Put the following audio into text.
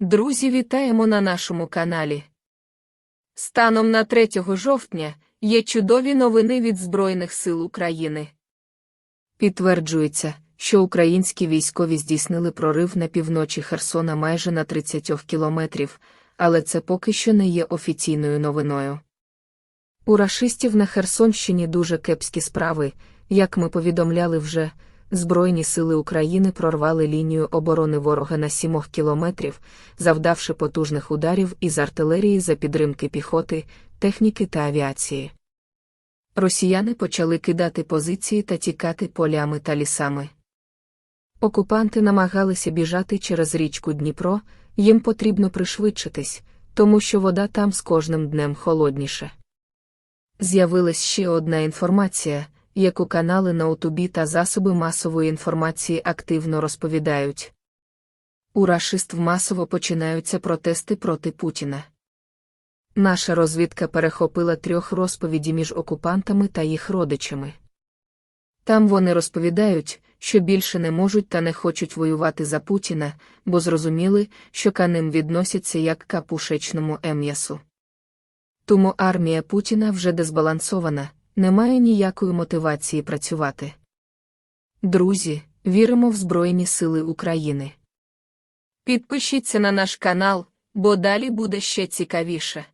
Друзі, вітаємо на нашому каналі. Станом на 3 жовтня є чудові новини від Збройних сил України. Підтверджується, що українські військові здійснили прорив на півночі Херсона майже на 30 кілометрів, але це поки що не є офіційною новиною. У рашистів на Херсонщині дуже кепські справи, як ми повідомляли вже, Збройні сили України прорвали лінію оборони ворога на 7 кілометрів, завдавши потужних ударів із артилерії за підтримки піхоти, техніки та авіації. Росіяни почали кидати позиції та тікати полями та лісами. Окупанти намагалися біжати через річку Дніпро, їм потрібно пришвидшитись, тому що вода там з кожним днем холодніше. З'явилась ще одна інформація, яку канали на Утубі та засоби масової інформації активно розповідають. У рашиств масово починаються протести проти Путіна. Наша розвідка перехопила трьох розповіді між окупантами та їх родичами. Там вони розповідають, що більше не можуть та не хочуть воювати за Путіна, бо зрозуміли, що к ним відносяться як к пушечному ем'ясу. Тому армія Путіна вже дезбалансована, немає ніякої мотивації працювати. Друзі, віримо в Збройні Сили України. Підпишіться на наш канал, бо далі буде ще цікавіше.